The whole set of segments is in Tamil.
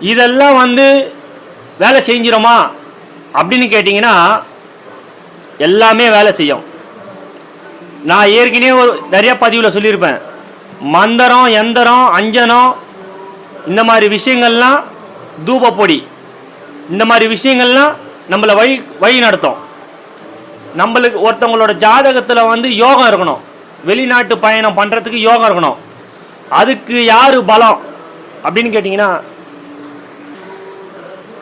இதெல்லாம் வந்து வேலை செஞ்சிரோமா? அப்படின்னு கேட்டிங்கன்னா எல்லாமே வேலை செய்யும். நான் ஏற்கனவே ஒரு நிறைய பதிவில் சொல்லியிருப்பேன். மந்தரம் எந்தரம் அஞ்சனம் இந்த மாதிரி விஷயங்கள்லாம் தூபப்பொடி. இந்த மாதிரி விஷயங்கள்லாம் நம்மளை வழி வழி நடத்தும். நம்மளுக்கு ஒருத்தவங்களோட ஜாதகத்தில் வந்து யோகம் இருக்கணும். வெளிநாட்டு பயணம் பண்ணுறதுக்கு யோகம் இருக்கணும். அதுக்கு யார் பலம்? அப்படின்னு கேட்டிங்கன்னா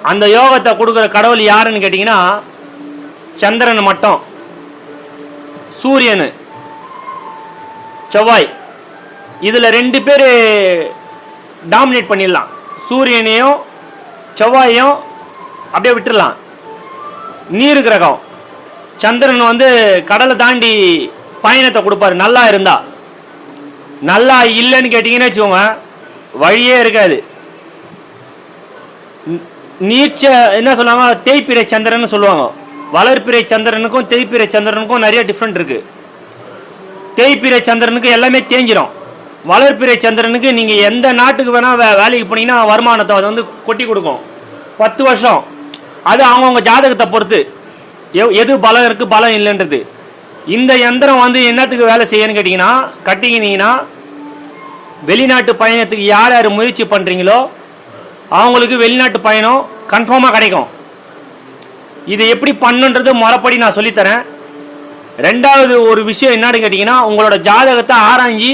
அந்த யோகத்தை கொடுக்குற கடவுள் யாருன்னு கேட்டிங்கன்னா சந்திரன் மட்டும். சூரியன். செவ்வாய். இதில் ரெண்டு பேர் டாமினேட் பண்ணிடலாம். சூரியனையும் செவ்வாயும் அப்படியே விட்டுடலாம். நீர் கிரகம் சந்திரன் வந்து கடலை தாண்டி பயணத்தை கொடுப்பாரு. நல்லா இருந்தா. நல்லா இல்லைன்னு கேட்டிங்கன்னு வச்சுக்கோங்க. வழியே இருக்காது. ந- நீச்ச என்ன சொல்லுவாங்க தேய்பிறை சந்திரன் சொல்லுவாங்க. வளர்பிறை சந்திரனுக்கும் தேய்பிறை சந்திரனுக்கும் நிறைய டிஃப்ரெண்ட் இருக்கு. தேய்பிறை சந்திரனுக்கு எல்லாமே தேஞ்சிடும் வளர்பிறை சந்திரனுக்கு நீங்கள் எந்த நாட்டுக்கு வேணால் வே வேலைக்கு போனீங்கன்னா வருமானத்தை அது வந்து கொட்டி கொடுக்கும். பத்து வருஷம். அது அவங்கவுங்க ஜாதகத்தை பொறுத்து. எவ் எது பலம் இருக்குது பலம் இல்லைன்றது. இந்த யந்திரம் வந்து என்னத்துக்கு வேலை செய்யணும்னு கேட்டிங்கன்னா கட்டிக்கினீங்கன்னா வெளிநாட்டு பயணத்துக்கு யார் யார் முயற்சி பண்ணுறீங்களோ அவங்களுக்கு வெளிநாட்டு பயணம் கன்ஃபார்மாக கிடைக்கும். இது எப்படி பண்ணுன்றது முறைப்படி நான் சொல்லித்தரேன். ரெண்டாவது ஒரு விஷயம் என்னன்னு கேட்டிங்கன்னா உங்களோட ஜாதகத்தை ஆராய்ஞ்சி